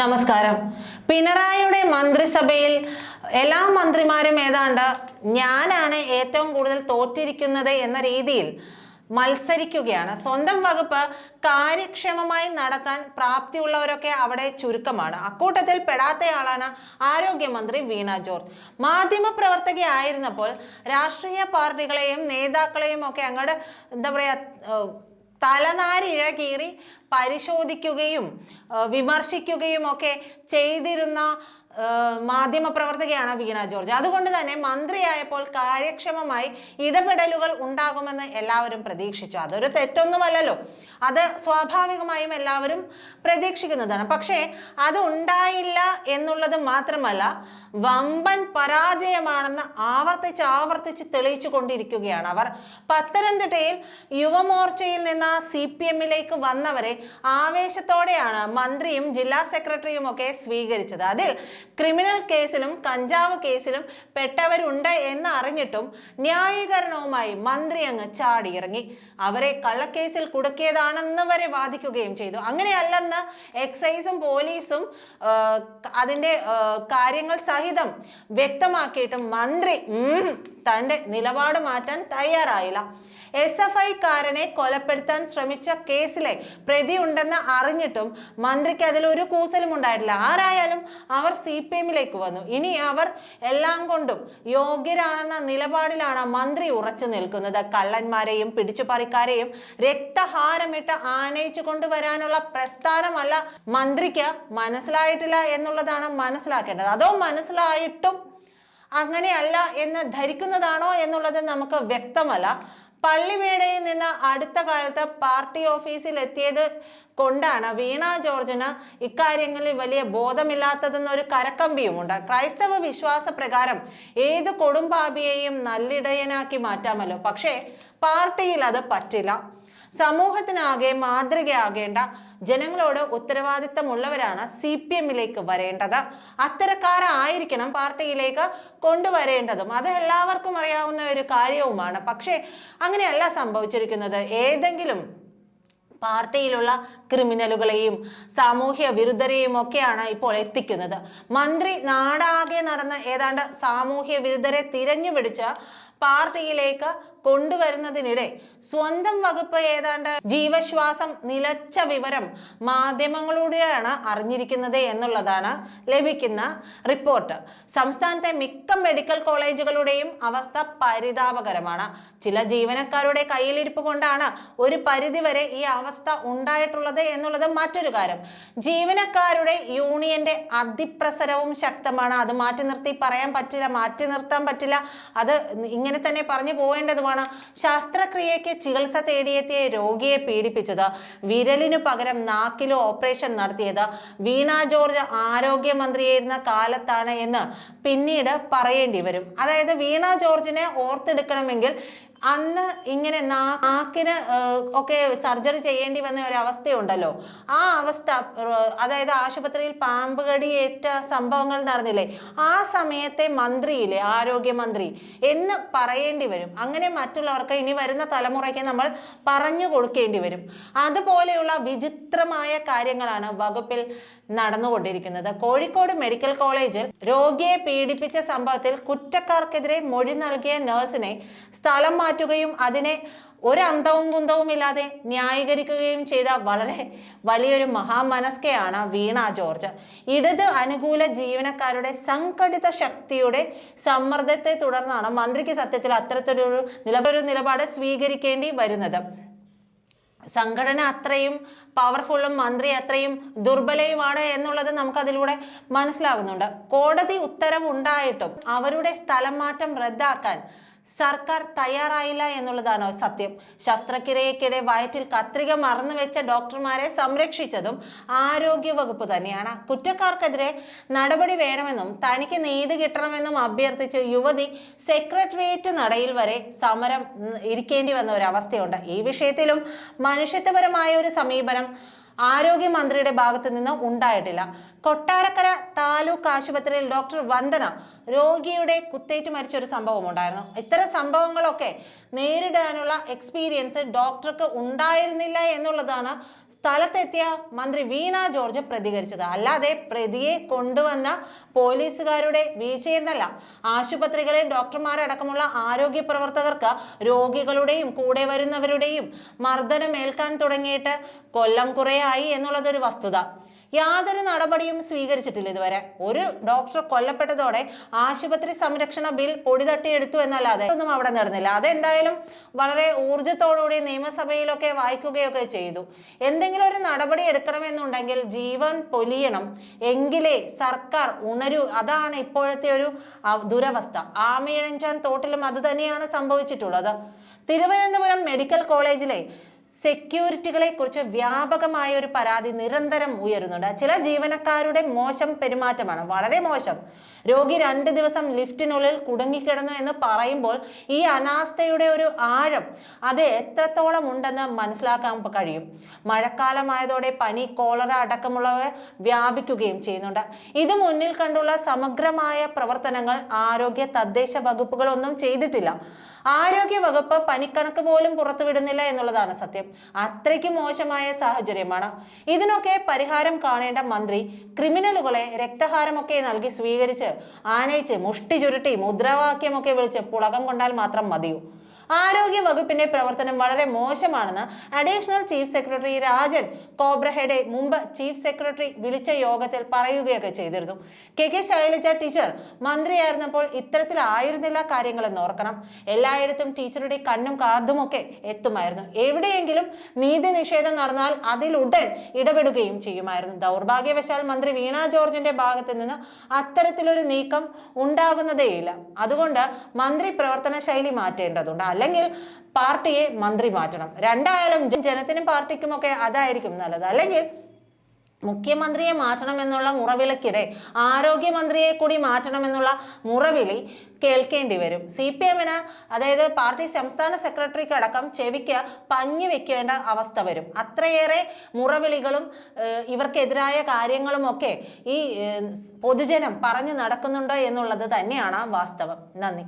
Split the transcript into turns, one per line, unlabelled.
നമസ്കാരം. പിണറായിയുടെ മന്ത്രിസഭയിൽ എല്ലാ മന്ത്രിമാരും ഏതാണ്ട് ഞാനാണ് ഏറ്റവും കൂടുതൽ തോറ്റിരിക്കുന്നത് എന്ന രീതിയിൽ മത്സരിക്കുകയാണ്. സ്വന്തം വകുപ്പ് കാര്യക്ഷമമായി നടത്താൻ പ്രാപ്തിയുള്ളവരൊക്കെ അവിടെ ചുരുക്കമാണ്. അക്കൂട്ടത്തിൽ പെടാത്തയാളാണ് ആരോഗ്യമന്ത്രി വീണ ജോർജ്. മാധ്യമപ്രവർത്തകയായിരുന്നപ്പോൾ രാഷ്ട്രീയ പാർട്ടികളെയും നേതാക്കളെയും ഒക്കെ അങ്ങോട്ട് എന്താ പറയുക തലനാരിഴ കീറി പരിശോധിക്കുകയും വിമർശിക്കുകയും ഒക്കെ ചെയ്തിരുന്ന മാധ്യമപ്രവർത്തകയാണ് വീണ ജോർജ്. അതുകൊണ്ട് തന്നെ മന്ത്രിയായപ്പോൾ കാര്യക്ഷമമായി ഇടപെടലുകൾ ഉണ്ടാകുമെന്ന് എല്ലാവരും പ്രതീക്ഷിച്ചു. അതൊരു തെറ്റൊന്നുമല്ലല്ലോ. അത് സ്വാഭാവികമായും എല്ലാവരും പ്രതീക്ഷിക്കുന്നതാണ്. പക്ഷേ അത് ഉണ്ടായില്ല എന്നുള്ളത് മാത്രമല്ല വമ്പൻ പരാജയമാണെന്ന് ആവർത്തിച്ച് ആവർത്തിച്ച് തെളിയിച്ചു കൊണ്ടിരിക്കുകയാണ് അവർ. പത്തനംതിട്ടയിൽ യുവമോർച്ചയിൽ നിന്ന് സി പി എമ്മിലേക്ക് വന്നവരെ ആവേശത്തോടെയാണ് മന്ത്രിയും ജില്ലാ സെക്രട്ടറിയും ഒക്കെ സ്വീകരിച്ചത്. അതിൽ ക്രിമിനൽ കേസിലും കഞ്ചാവ് കേസിലും പെട്ടവരുണ്ട് എന്ന് അറിഞ്ഞിട്ടും ന്യായീകരണവുമായി മന്ത്രി അങ്ങ് ചാടിയിറങ്ങി. അവരെ കള്ളക്കേസിൽ കുടുക്കിയതാണെന്ന് വരെ വാദിക്കുകയും ചെയ്തു. അങ്ങനെയല്ലെന്ന് എക്സൈസും പോലീസും അതിന്റെ കാര്യങ്ങൾ സഹിതം വ്യക്തമാക്കിയിട്ടും മന്ത്രി ഉം, തന്റെ നിലപാട് മാറ്റാൻ തയ്യാറായില്ല. എസ് എഫ് ഐക്കാരനെ കൊലപ്പെടുത്താൻ ശ്രമിച്ച കേസിലെ പ്രതി ഉണ്ടെന്ന് അറിഞ്ഞിട്ടും മന്ത്രിക്ക് അതിൽ ഒരു കൂസലും ഉണ്ടായിട്ടില്ല. ആരായാലും അവർ സി പി എമ്മിലേക്ക് വന്നു. ഇനി അവർ എല്ലാം കൊണ്ടും യോഗ്യരാണെന്ന നിലപാടിലാണ് മന്ത്രി ഉറച്ചു നിൽക്കുന്നത്. കള്ളന്മാരെയും പിടിച്ചുപറിക്കാരെയും രക്തഹാരമിട്ട് ആനയിച്ചു കൊണ്ടുവരാനുള്ള പ്രസ്ഥാനമല്ല മന്ത്രിക്ക് മനസ്സിലായിട്ടില്ല എന്നുള്ളതാണ് മനസ്സിലാക്കേണ്ടത്. അതോ മനസ്സിലായിട്ടും അങ്ങനെയല്ല എന്ന് ധരിക്കുന്നതാണോ എന്നുള്ളത് നമുക്ക് വ്യക്തമല്ല. പള്ളിമേടയിൽ നിന്ന് അടുത്ത കാലത്ത് പാർട്ടി ഓഫീസിൽ എത്തിയത് കൊണ്ടാണ് വീണ ജോർജിന് ഇക്കാര്യങ്ങളിൽ വലിയ ബോധമില്ലാത്തതെന്നൊരു കരക്കമ്പിയുമുണ്ട്. ക്രൈസ്തവ വിശ്വാസ പ്രകാരം ഏത് കൊടുമ്പാപിയെയും നല്ലിടയനാക്കി മാറ്റാമല്ലോ. പക്ഷേ പാർട്ടിയിൽ അത് പറ്റില്ല. സമൂഹത്തിനാകെ മാതൃകയാകേണ്ട ജനങ്ങളോട് ഉത്തരവാദിത്തമുള്ളവരാണ് സി പി എമ്മിലേക്ക് വരേണ്ടത്. അത്തരക്കാരായിരിക്കണം പാർട്ടിയിലേക്ക് കൊണ്ടുവരേണ്ടതും. അത് എല്ലാവർക്കും അറിയാവുന്ന ഒരു കാര്യവുമാണ്. പക്ഷേ അങ്ങനെയല്ല സംഭവിച്ചിരിക്കുന്നത്. ഏതെങ്കിലും പാർട്ടിയിലുള്ള ക്രിമിനലുകളെയും സാമൂഹ്യ വിരുദ്ധരെയും ഒക്കെയാണ് ഇപ്പോൾ എത്തിക്കുന്നത്. മന്ത്രി നാടാകെ നടന്ന ഏതാണ്ട് സാമൂഹ്യ വിരുദ്ധരെ തിരഞ്ഞുപിടിച്ച് പാർട്ടിയിലേക്ക് കൊണ്ടുവരുന്നതിനിടെ സ്വന്തം വകുപ്പ് ഏതാണ്ട് ജീവശ്വാസം നിലച്ച വിവരം മാധ്യമങ്ങളിലൂടെയാണ് അറിഞ്ഞിരിക്കുന്നത് എന്നുള്ളതാണ് ലഭിക്കുന്ന റിപ്പോർട്ട്. സംസ്ഥാനത്തെ മിക്ക മെഡിക്കൽ കോളേജുകളുടെയും അവസ്ഥ പരിതാപകരമാണ്. ചില ജീവനക്കാരുടെ കയ്യിലിരിപ്പ് കൊണ്ടാണ് ഒരു പരിധിവരെ ഈ അവസ്ഥ ഉണ്ടായിട്ടുള്ളത് എന്നുള്ളത് മറ്റൊരു കാര്യം. ജീവനക്കാരുടെ യൂണിയന്റെ അതിപ്രസരവും ശക്തമാണ്. അത് മാറ്റി നിർത്തി പറയാൻ പറ്റില്ല മാറ്റി നിർത്താൻ പറ്റില്ല. അത് ഇങ്ങനെ തന്നെ പറഞ്ഞു പോവേണ്ടതുമാണ് ശസ്ത്രക്രിയയ്ക്ക് ചികിത്സ തേടിയെത്തിയ രോഗിയെ പീഡിപ്പിച്ചത്. വിരലിനു പകരം നാക്കിലോ ഓപ്പറേഷൻ നടത്തിയത് വീണ ജോർജ് ആരോഗ്യമന്ത്രിയായിരുന്ന കാലത്താണ് എന്ന് പിന്നീട് പറയേണ്ടി വരും. അതായത് വീണ ജോർജിനെ ഓർത്തെടുക്കണമെങ്കിൽ അന്ന് ഇങ്ങനെ നാക്കിന് ഒക്കെ സർജറി ചെയ്യേണ്ടി വന്ന ഒരു അവസ്ഥയുണ്ടല്ലോ ആ അവസ്ഥ അതായത് ആശുപത്രിയിൽ പാമ്പ് കടിയേറ്റ സംഭവങ്ങൾ നടന്നില്ലേ? ആ സമയത്തെ മന്ത്രിയില്ലേ ആരോഗ്യമന്ത്രി എന്ന് പറയേണ്ടി വരും. അങ്ങനെ മറ്റുള്ളവർക്ക് ഇനി വരുന്ന തലമുറയ്ക്ക് നമ്മൾ പറഞ്ഞു കൊടുക്കേണ്ടി വരും. അതുപോലെയുള്ള വിചിത്രമായ കാര്യങ്ങളാണ് വകുപ്പിൽ നടന്നുകൊണ്ടിരിക്കുന്നത്. കോഴിക്കോട് മെഡിക്കൽ കോളേജിൽ രോഗിയെ പീഡിപ്പിച്ച സംഭവത്തിൽ കുറ്റക്കാർക്കെതിരെ മൊഴി നൽകിയ നഴ്സിനെ സ്ഥലം മാറ്റുകയും അതിനെ ഒരു അന്തവും കുന്തവും ഇല്ലാതെ ന്യായീകരിക്കുകയും ചെയ്ത വളരെ വലിയൊരു മഹാമനസ്കയാണ് വീണ ജോർജ്. ഇടത് അനുകൂല ജീവനക്കാരുടെ സംഘടിത ശക്തിയുടെ സമ്മർദ്ദത്തെ തുടർന്നാണ് മന്ത്രിക്ക് സത്യത്തിൽ അത്തരത്തിലൊരു നിലപൊരു നിലപാട് സ്വീകരിക്കേണ്ടി വരുന്നത്. സംഘടന അത്രയും പവർഫുള്ളും മന്ത്രി അത്രയും ദുർബലയുമാണ് എന്നുള്ളത് നമുക്കതിലൂടെ മനസ്സിലാകുന്നുണ്ട്. കോടതി ഉത്തരവുണ്ടായിട്ടും അവരുടെ സ്ഥലം മാറ്റം റദ്ദാക്കാൻ സർക്കാർ തയ്യാറായില്ല എന്നുള്ളതാണ് സത്യം. ശസ്ത്രക്രിയക്കിടെ വയറ്റിൽ കത്രിക മറന്നു വെച്ച ഡോക്ടർമാരെ സംരക്ഷിച്ചതും ആരോഗ്യവകുപ്പ് തന്നെയാണ്. കുറ്റക്കാർക്കെതിരെ നടപടി വേണമെന്നും തനിക്ക് നീതി കിട്ടണമെന്നും അഭ്യർത്ഥിച്ച് യുവതി സെക്രട്ടേറിയറ്റ് നടയിൽ വരെ സമരം ഇരിക്കേണ്ടി വന്ന ഒരു അവസ്ഥയുണ്ട് ഈ വിഷയത്തിലും മനുഷ്യത്വപരമായ ഒരു സമീപനം ആരോഗ്യമന്ത്രിയുടെ ഭാഗത്തു നിന്ന് ഉണ്ടായിട്ടില്ല. കൊട്ടാരക്കര താലൂക്ക് ആശുപത്രിയിൽ ഡോക്ടർ വന്ദന രോഗിയുടെ കുത്തേറ്റ് മരിച്ച ഒരു സംഭവം ഉണ്ടായിരുന്നു. ഇത്തരം സംഭവങ്ങളൊക്കെ നേരിടാനുള്ള എക്സ്പീരിയൻസ് ഡോക്ടർക്ക് ഉണ്ടായിരുന്നില്ല എന്നുള്ളതാണ് സ്ഥലത്തെത്തിയ മന്ത്രി വീണ ജോർജ് പ്രതികരിച്ചത്. അല്ലാതെ പ്രതിയെ കൊണ്ടുവന്ന പോലീസുകാരുടെ വീഴ്ചയെന്നല്ല. ആശുപത്രികളിൽ ഡോക്ടർമാരടക്കമുള്ള ആരോഗ്യ പ്രവർത്തകർക്ക് രോഗികളുടെയും കൂടെ വരുന്നവരുടെയും മർദ്ദനമേൽക്കാൻ തുടങ്ങിയിട്ട് കൊല്ലം കുറേയായി എന്നുള്ളതൊരു വസ്തുത. യാതൊരു നടപടിയും സ്വീകരിച്ചിട്ടില്ല ഇതുവരെ. ഒരു ഡോക്ടർ കൊല്ലപ്പെട്ടതോടെ ആശുപത്രി സംരക്ഷണ ബിൽ പൊടിതട്ടിയെടുത്തു എന്നല്ലാതെ ഒന്നും അവിടെ നടന്നില്ല. അതെന്തായാലും വളരെ ഊർജത്തോടുകൂടി നിയമസഭയിലൊക്കെ വായിക്കുകയൊക്കെ ചെയ്തു. എന്തെങ്കിലും ഒരു നടപടി എടുക്കണമെന്നുണ്ടെങ്കിൽ ജീവൻ പൊലിയണം. എങ്കിലേ സർക്കാർ ഉണരൂ. അതാണ് ഇപ്പോഴത്തെ ഒരു ദുരവസ്ഥ. ആമയിഴഞ്ചാൻ തോട്ടിലും അത് തന്നെയാണ് സംഭവിച്ചിട്ടുള്ളത്. തിരുവനന്തപുരം മെഡിക്കൽ കോളേജിലെ സെക്യൂരിറ്റികളെ കുറിച്ച് വ്യാപകമായ ഒരു പരാതി നിരന്തരം ഉയരുന്നുണ്ട്. ചില ജീവനക്കാരുടെ മോശം പെരുമാറ്റമാണ്. വളരെ മോശം. രോഗി രണ്ട് ദിവസം ലിഫ്റ്റിനുള്ളിൽ കുടുങ്ങിക്കിടന്നു എന്ന് പറയുമ്പോൾ ഈ അനാസ്ഥയുടെ ഒരു ആഴം അത് എത്രത്തോളം ഉണ്ടെന്ന് മനസ്സിലാക്കാൻ കഴിയും. മഴക്കാലമായതോടെ പനി കോളറ അടക്കമുള്ളവ വ്യാപിക്കുകയും ചെയ്യുന്നുണ്ട്. ഇത് മുന്നിൽ കണ്ടുള്ള സമഗ്രമായ പ്രവർത്തനങ്ങൾ ആരോഗ്യ തദ്ദേശ വകുപ്പുകളൊന്നും ചെയ്തിട്ടില്ല. ആരോഗ്യ വകുപ്പ് പനിക്കണക്ക് പോലും പുറത്തുവിടുന്നില്ല എന്നുള്ളതാണ് സത്യം. അത്രയ്ക്ക് മോശമായ സാഹചര്യമാണ്. ഇതിനൊക്കെ പരിഹാരം കാണേണ്ട മന്ത്രി ക്രിമിനലുകളെ രക്തഹാരമൊക്കെ നൽകി സ്വീകരിച്ച് ആനയിച്ച് മുഷ്ടി ചുരുട്ടി മുദ്രാവാക്യമൊക്കെ വിളിച്ച് പുളകം കൊണ്ടാൽ മാത്രം മതിയോ? ആരോഗ്യ വകുപ്പിന്റെ പ്രവർത്തനം വളരെ മോശമാണെന്ന് additional chief secretary Rajan Khobragade മുമ്പ് ചീഫ് സെക്രട്ടറി വിളിച്ച യോഗത്തിൽ പറയുകയൊക്കെ ചെയ്തിരുന്നു. കെ കെ ശൈലജ ടീച്ചർ മന്ത്രിയായിരുന്നപ്പോൾ ഇത്തരത്തിലായിരുന്നില്ല കാര്യങ്ങളെന്ന് ഓർക്കണം. എല്ലായിടത്തും ടീച്ചറുടെ കണ്ണും കാതുമൊക്കെ എത്തുമായിരുന്നു. എവിടെയെങ്കിലും നീതി നിഷേധം നടന്നാൽ അതിലുടൻ ഇടപെടുകയും ചെയ്യുമായിരുന്നു. ദൗർഭാഗ്യവശാൽ മന്ത്രി വീണ ജോർജിന്റെ ഭാഗത്ത് നിന്ന് അത്തരത്തിലൊരു നീക്കം ഉണ്ടാകുന്നതേയില്ല. അതുകൊണ്ട് മന്ത്രി പ്രവർത്തന ശൈലി മാറ്റേണ്ടതുണ്ട്. അല്ലെങ്കിൽ പാർട്ടിയെ മന്ത്രി മാറ്റണം. രണ്ടായാലും ജനത്തിനും പാർട്ടിക്കുമൊക്കെ അതായിരിക്കും നല്ലത്. അല്ലെങ്കിൽ മുഖ്യമന്ത്രിയെ മാറ്റണം മാറ്റണമെന്നുള്ള മുറവിളിക്കിടെ ആരോഗ്യമന്ത്രിയെ കൂടി മാറ്റണം എന്നുള്ള മുറവിളി കേൾക്കേണ്ടി വരും. സി പി എമ്മിന് അതായത് പാർട്ടി സംസ്ഥാന സെക്രട്ടറിക്ക് അടക്കം ചെവിക്ക് പഞ്ഞു വെക്കേണ്ട അവസ്ഥ വരും. അത്രയേറെ മുറവിളികളും ഇവർക്കെതിരായ കാര്യങ്ങളുമൊക്കെ ഈ പൊതുജനം പറഞ്ഞു നടക്കുന്നുണ്ട് എന്നുള്ളത് തന്നെയാണ് വാസ്തവം. നന്ദി.